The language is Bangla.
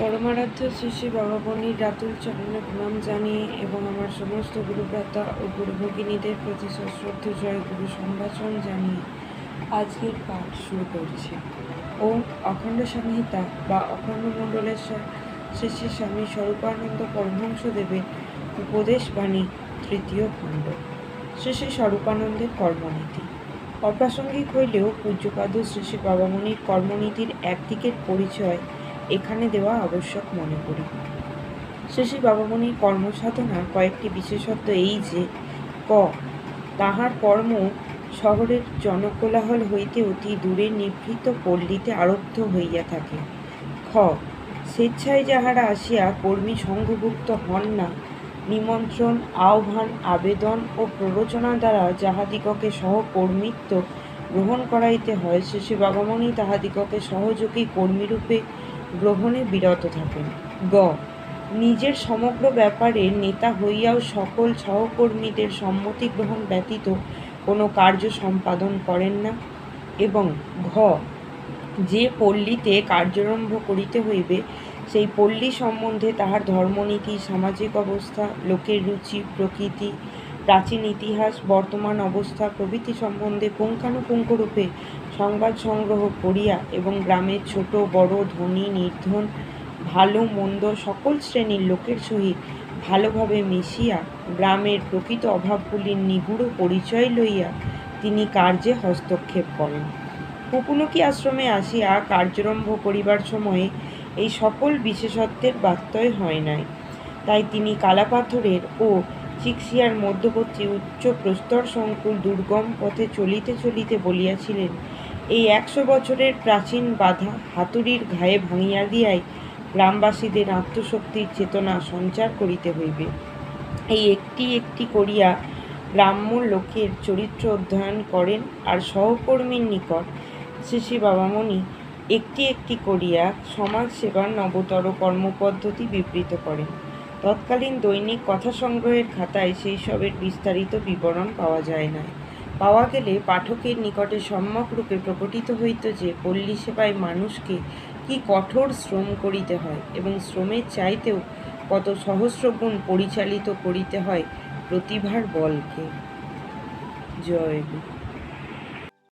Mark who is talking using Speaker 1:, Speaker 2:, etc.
Speaker 1: পরমারাধ্য শ্রী বাবা রাতুল চরণে প্রণাম জানিয়ে এবং আমার সমস্ত গুরুভ্রাতা ও গুরুভগিনীদের প্রতি সশ্রদ্ধ জয় গুরু সম্ভাষণ জানিয়ে আজকের পাঠ শুরু করছি। ওম অখণ্ড সংহিতা বা অখণ্ড মণ্ডলেশ্বর শ্রী শ্রী স্বামী স্বরূপানন্দ পরমহংসদেবের উপদেশ বাণী তৃতীয় খণ্ড। শ্রী শ্রী স্বরূপানন্দের কর্মনীতি। অপ্রাসঙ্গিক হইলেও পূজ্যপাদ শ্রী শ্রী বাবামণির কর্মনীতির একদিকের পরিচয় এখানে দেওয়া আবশ্যক মনে করি। শ্রী বাবামণির কর্মসাধনার কয়েকটি বিশেষত্ব এই যে, ক, তাহার কর্ম শহরের জনকোলাহল হইতে অতি দূরে নিভৃত পল্লীতে আরব্ধ হইয়া থাকে। খ, স্বেচ্ছায় যাহারা আসিয়া কর্মী সংঘভুক্ত হন না, নিমন্ত্রণ, আহ্বান, আবেদন ও প্ররোচনা দ্বারা যাহাদিগকে সহকর্মিত্ব গ্রহণ করাইতে হয় শ্রী বাবামণি তাহাদিগকে সহযোগী কর্মীরূপে গ্রহণে বিরত থাকেন। গ। নিজের সমগ্র ব্যাপারে নেতা হইয়াও সকল সহকর্মীদের সম্মতি গ্রহণ ব্যতীত কোনো কার্য সম্পাদন করেন না এবং ঘ। যে পল্লীতে কার্যারম্ভ করিতে হইবে, সেই পল্লী সম্বন্ধে তাহার ধর্মনীতি, সামাজিক অবস্থা, লোকের রুচি, প্রকৃতি প্রাচীন ইতিহাস, বর্তমান অবস্থা, প্রভৃতি সম্বন্ধে পুঙ্খানুপুঙ্খরূপে সংবাদ সংগ্রহ করিয়া এবং গ্রামের ছোট, বড়, ধনী, নির্ধন, ভালো, মন্দ সকল শ্রেণির লোকের সহিত ভালোভাবে মিশিয়া গ্রামের প্রকৃত অভাবগুলির নিগুড় পরিচয় লইয়া তিনি কার্যে হস্তক্ষেপ করেন। পুপুনকি আশ্রমে আসিয়া কার্যরম্ভ করিবার সময়ে এই সকল বিশেষত্বের বাত্যয় হয় নাই। তাই তিনি কালাপাথরের ও চিকসিয়ার মধ্যবর্তী উচ্চ প্রস্তর সংকুল দুর্গম পথে চলিতে চলিতে বলিয়াছিলেন। এই একশো বছরের প্রাচীন বাধা হাতুড়ির ঘায়ে ভাঙিয়া দিয়াই গ্রামবাসীদের আত্মশক্তির চেতনা সঞ্চার করিতে হইবে। এই একটি একটি করিয়া গ্রাম্য লোকের চরিত্র অধ্যয়ন করেন আর সহকর্মীর নিকট শ্রী বাবামণি একটি একটি করিয়া সমাজ সেবার নবতর কর্মপদ্ধতি বিবৃত করেন। তৎকালীন দৈনিক কথা সংগ্রহের খাতায় সেই সবের বিস্তারিত বিবরণ পাওয়া যায় না। পাওয়া গেলে পাঠকের নিকটে সম্যক রূপে প্রকটিত হইত যে, পল্লী সেবায় মানুষকে কি কঠোর শ্রম করিতে হয় এবং শ্রমের চাইতেও কত সহস্রগুণ পরিচালিত করিতে হয় প্রতিভার বলকে। জয়